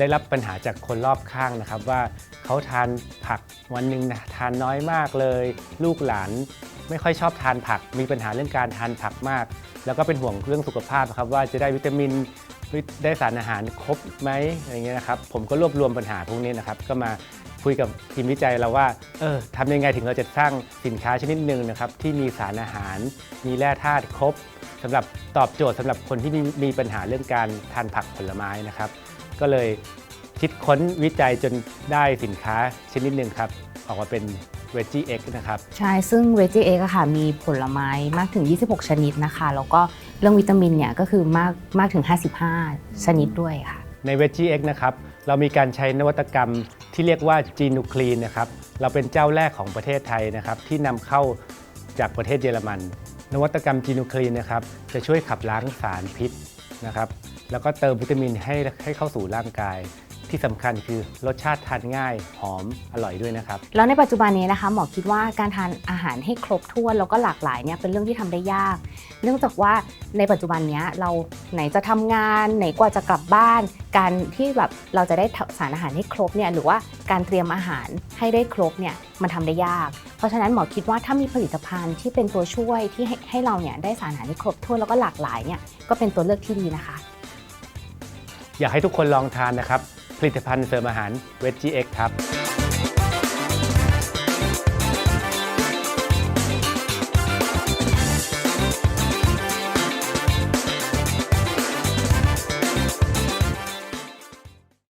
ได้รับปัญหาจากคนรอบข้างนะครับ ว่าเขาทานผักวันหนึ่งนะทานน้อยมากเลย ลูกหลานไม่ค่อยชอบทานผัก มีปัญหาเรื่องการทานผักมาก แล้วก็เป็นห่วงเรื่องสุขภาพนะครับว่าจะได้วิตามินได้สารอาหารครบไหมอะไรเงี้ยนะครับ ผมก็รวบรวมปัญหาพวกนี้นะครับ ก็มาคุยกับทีมวิจัยเราว่าเออทำยังไงถึงเราจะสร้างสินค้าชนิดหนึ่งนะครับ ที่มีสารอาหาร มีแร่ธาตุครบสำหรับตอบโจทย์สำหรับคนที่มีมีปัญหาเรื่องการทานผักผลไม้นะครับ ก็เลยคิดค้นวิจัยจนได้สินค้าชนิดหนึ่งครับ ออกมาเป็น Veggie X นะครับ ใช่ ซึ่ง v e g g i e X อะค่ะมีผลไม้มากถึง 26 ชนิดนะคะ แล้วก็เรื่องวิตามินเนี่ยก็คือมากมากถึง 55 ชนิดด้วยค่ะ ใน Veggie X นะครับ เรามีการใช้นวัตกรรมที่เรียกว่า g e n u c l e a n นะครับ เราเป็นเจ้าแรกของประเทศไทยนะครับ ที่นำเข้าจากประเทศเยอรมัน นวัตกรรม g e n u c l e a n นะครับ จะช่วยขับล้างสารพิษนะครับ แล้วก็เติมวิตามินให้ให้เข้าสู่ร่างกาย ที่สำคัญคือรสชาติทานง่ายหอมอร่อยด้วยนะครับ แล้วในปัจจุบันนี้นะคะหมอคิดว่าการทานอาหารให้ครบถ้วนแล้วก็หลากหลายเนี่ยเป็นเรื่องที่ทำได้ยาก เนื่องจากว่าในปัจจุบันเนี้ยเราไหนจะทำงานไหนกว่าจะกลับบ้าน การที่แบบเราจะได้สารอาหารให้ครบเนี่ยหรือว่าการเตรียมอาหารให้ได้ครบเนี่ยมันทำได้ยาก เพราะฉะนั้นหมอคิดว่าถ้ามีผลิตภัณฑ์ที่เป็นตัวช่วยที่ให้ให้เราเนี่ยได้สารอาหารที่ครบถ้วนแล้วก็หลากหลายเนี่ยก็เป็นตัวเลือกที่ดีนะคะ อยากให้ทุกคนลองทานนะครับ ผลิตภัณฑ์เสริมอาหารเวจีเอ็กครับ